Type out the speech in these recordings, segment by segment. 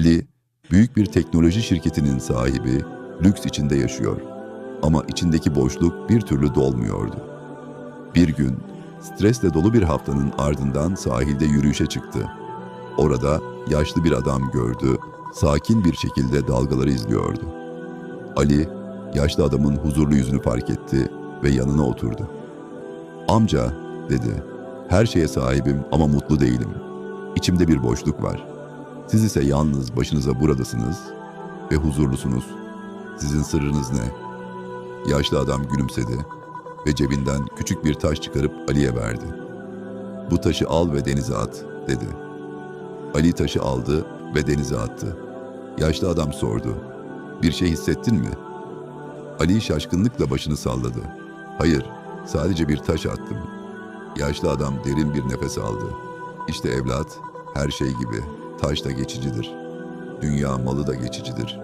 Ali, büyük bir teknoloji şirketinin sahibi, lüks içinde yaşıyor. Ama içindeki boşluk bir türlü dolmuyordu. Bir gün, stresle dolu bir haftanın ardından sahilde yürüyüşe çıktı. Orada yaşlı bir adam gördü, sakin bir şekilde dalgaları izliyordu. Ali, yaşlı adamın huzurlu yüzünü fark etti ve yanına oturdu. Amca, dedi, her şeye sahibim ama mutlu değilim. İçimde bir boşluk var. Siz ise yalnız başınıza buradasınız ve huzurlusunuz. Sizin sırrınız ne? Yaşlı adam gülümsedi ve cebinden küçük bir taş çıkarıp Ali'ye verdi. Bu taşı al ve denize at, dedi. Ali taşı aldı ve denize attı. Yaşlı adam sordu. Bir şey hissettin mi? Ali şaşkınlıkla başını salladı. Hayır, sadece bir taş attım. Yaşlı adam derin bir nefes aldı. İşte evlat, her şey gibi, taş da geçicidir. Dünya malı da geçicidir.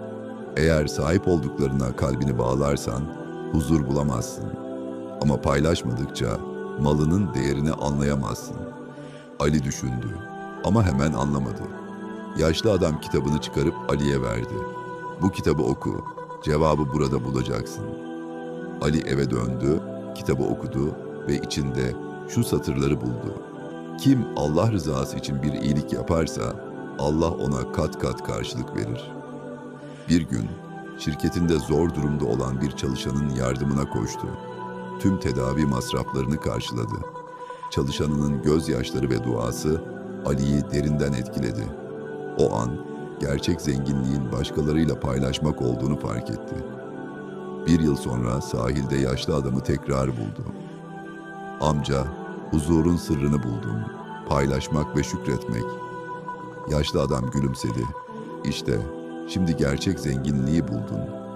Eğer sahip olduklarına kalbini bağlarsan, huzur bulamazsın. Ama paylaşmadıkça malının değerini anlayamazsın. Ali düşündü ama hemen anlamadı. Yaşlı adam kitabını çıkarıp Ali'ye verdi. Bu kitabı oku, cevabı burada bulacaksın. Ali eve döndü, kitabı okudu ve içinde şu satırları buldu. Kim Allah rızası için bir iyilik yaparsa Allah ona kat kat karşılık verir. Bir gün şirketinde zor durumda olan bir çalışanın yardımına koştu. Tüm tedavi masraflarını karşıladı. Çalışanının gözyaşları ve duası Ali'yi derinden etkiledi. O an gerçek zenginliğin başkalarıyla paylaşmak olduğunu fark etti. Bir yıl sonra sahilde yaşlı adamı tekrar buldu. Amca, huzurun sırrını buldum. Paylaşmak ve şükretmek. Yaşlı adam gülümsedi. İşte, şimdi gerçek zenginliği buldun.